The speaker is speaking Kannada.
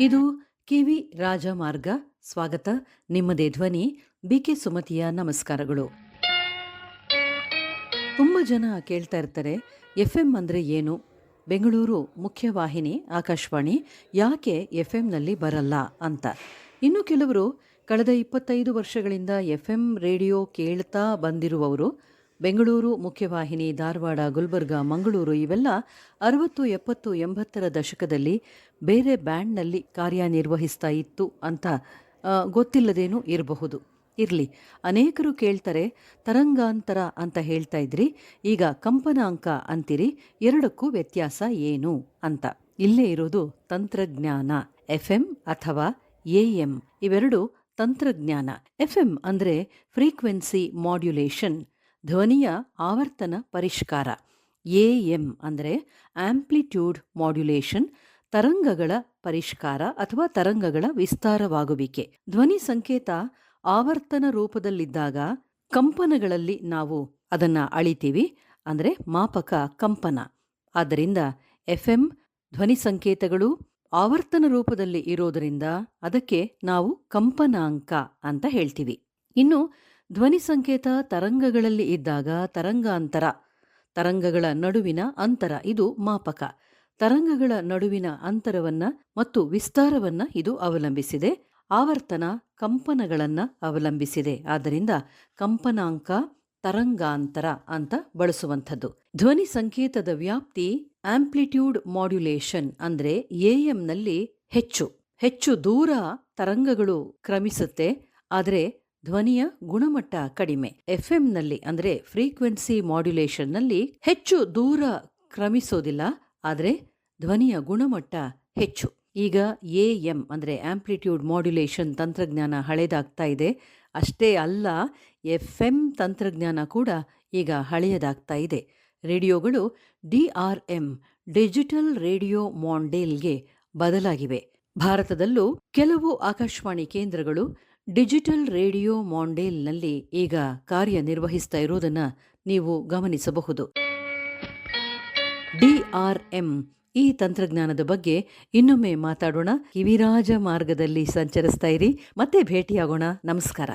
ಇದು ಕಿವಿ ರಾಜಮಾರ್ಗ. ಸ್ವಾಗತ. ನಿಮ್ಮದೇ ಧ್ವನಿ ಬಿಕೆ ಸುಮತಿಯ ನಮಸ್ಕಾರಗಳು. ತುಂಬ ಜನ ಕೇಳ್ತಾ ಇರ್ತಾರೆ ಎಫ್ ಎಂ ಅಂದರೆ ಏನು? ಬೆಂಗಳೂರು ಮುಖ್ಯವಾಹಿನಿ ಆಕಾಶವಾಣಿ ಯಾಕೆ ಎಫ್ ಎಂನಲ್ಲಿ ಬರಲ್ಲ ಅಂತ. ಇನ್ನು ಕೆಲವರು, ಕಳೆದ ಇಪ್ಪತ್ತೈದು ವರ್ಷಗಳಿಂದ ಎಫ್ ಎಂ ರೇಡಿಯೋ ಕೇಳ್ತಾ ಬಂದಿರುವವರು ಬೆಂಗಳೂರು ಮುಖ್ಯವಾಹಿನಿ ಧಾರವಾಡ ಗುಲ್ಬರ್ಗ ಮಂಗಳೂರು ಇವೆಲ್ಲ ಅರವತ್ತು, ಎಪ್ಪತ್ತು, ಎಂಬತ್ತರ ದಶಕದಲ್ಲಿ ಬೇರೆ ಬ್ಯಾಂಡ್ನಲ್ಲಿ ಕಾರ್ಯನಿರ್ವಹಿಸ್ತಾ ಇತ್ತು ಅಂತ ಗೊತ್ತಿಲ್ಲದೇನು ಇರಬಹುದು. ಇರಲಿ, ಅನೇಕರು ಕೇಳ್ತಾರೆ, ತರಂಗಾಂತರ ಅಂತ ಹೇಳ್ತಾ ಇದ್ರಿ, ಈಗ ಕಂಪನಾಂಕ ಅಂತೀರಿ, ಎರಡಕ್ಕೂ ವ್ಯತ್ಯಾಸ ಏನು ಅಂತ. ಇಲ್ಲೇ ಇರೋದು ತಂತ್ರಜ್ಞಾನ ಎಫ್ ಎಂ ಅಥವಾ ಎ ಎಂ, ಇವೆರಡು ತಂತ್ರಜ್ಞಾನ. ಎಫ್ ಎಂ ಅಂದರೆ ಫ್ರೀಕ್ವೆನ್ಸಿ ಮಾಡ್ಯುಲೇಷನ್. ಧ್ವನಿಯ ಆವರ್ತನ ಪರಿಷ್ಕಾರ, ಎ ಎಂ ಅಂದರೆ ಆಂಪ್ಲಿಟ್ಯೂಡ್ ಮಾಡ್ಯುಲೇಷನ್, ತರಂಗಗಳ ಪರಿಷ್ಕಾರ ಅಥವಾ ತರಂಗಗಳ ವಿಸ್ತಾರವಾಗುವಿಕೆ. ಧ್ವನಿ ಸಂಕೇತ ಆವರ್ತನ ರೂಪದಲ್ಲಿದ್ದಾಗ ಕಂಪನಗಳಲ್ಲಿ ನಾವು ಅದನ್ನ ಅಳಿತೀವಿ, ಅಂದರೆ ಮಾಪಕ ಕಂಪನ. ಆದ್ದರಿಂದ ಎಫ್ ಎಂ ಧ್ವನಿ ಸಂಕೇತಗಳು ಆವರ್ತನ ರೂಪದಲ್ಲಿ ಇರೋದರಿಂದ ಅದಕ್ಕೆ ನಾವು ಕಂಪನಾಂಕ ಅಂತ ಹೇಳ್ತೀವಿ. ಇನ್ನು ಧ್ವನಿ ಸಂಕೇತ ತರಂಗಗಳಲ್ಲಿ ಇದ್ದಾಗ ತರಂಗಾಂತರ, ತರಂಗಗಳ ನಡುವಿನ ಅಂತರ ಇದು ಮಾಪಕ. ತರಂಗಗಳ ನಡುವಿನ ಅಂತರವನ್ನ ಮತ್ತು ವಿಸ್ತಾರವನ್ನ ಇದು ಅವಲಂಬಿಸಿದೆ. ಆವರ್ತನ ಕಂಪನಗಳನ್ನ ಅವಲಂಬಿಸಿದೆ. ಆದ್ದರಿಂದ ಕಂಪನಾಂಕ, ತರಂಗಾಂತರ ಅಂತ ಬಳಸುವಂಥದ್ದು. ಧ್ವನಿ ಸಂಕೇತದ ವ್ಯಾಪ್ತಿ ಆಂಪ್ಲಿಟ್ಯೂಡ್ ಮಾಡ್ಯುಲೇಷನ್ ಅಂದ್ರೆ ಎಎಂನಲ್ಲಿ ಹೆಚ್ಚು. ಹೆಚ್ಚು ದೂರ ತರಂಗಗಳು ಕ್ರಮಿಸುತ್ತೆ. ಆದರೆ ಧ್ವನಿಯ ಗುಣಮಟ್ಟ ಕಡಿಮೆ. ಎಫ್ಎಂನಲ್ಲಿ ಅಂದರೆ ಫ್ರೀಕ್ವೆನ್ಸಿ ಮಾಡ್ಯುಲೇಷನ್ನಲ್ಲಿ ಹೆಚ್ಚು ದೂರ ಕ್ರಮಿಸೋದಿಲ್ಲ, ಆದರೆ ಧ್ವನಿಯ ಗುಣಮಟ್ಟ ಹೆಚ್ಚು. ಈಗ ಎ ಎಂ ಅಂದರೆ ಆಂಪ್ಲಿಟ್ಯೂಡ್ ಮಾಡ್ಯುಲೇಷನ್ ತಂತ್ರಜ್ಞಾನ ಹಳೆಯದಾಗ್ತಾ ಇದೆ. ಅಷ್ಟೇ ಅಲ್ಲ ಎಫ್ ಎಂ ತಂತ್ರಜ್ಞಾನ ಕೂಡ ಈಗ ಹಳೆಯದಾಗ್ತಾ ಇದೆ. ರೇಡಿಯೋಗಳು D R M digital radio ಮಾಂಡೇಲ್ಗೆ ಬದಲಾಗಿವೆ. ಭಾರತದಲ್ಲೂ ಕೆಲವು ಆಕಾಶವಾಣಿ ಕೇಂದ್ರಗಳು ಡಿಜಿಟಲ್ ರೇಡಿಯೋ ಮಾಂಡೇಲ್ನಲ್ಲಿ ಈಗ ಕಾರ್ಯನಿರ್ವಹಿಸ್ತಾ ಇರೋದನ್ನ ನೀವು ಗಮನಿಸಬಹುದು. ಡಿಆರ್ಎಂ ಈ ತಂತ್ರಜ್ಞಾನದ ಬಗ್ಗೆ ಇನ್ನೊಮ್ಮೆ ಮಾತಾಡೋಣ. ಕಿವಿರಾಜ ಮಾರ್ಗದಲ್ಲಿ ಸಂಚರಿಸ್ತಾ ಇರಿ. ಮತ್ತೆ ಭೇಟಿಯಾಗೋಣ. ನಮಸ್ಕಾರ.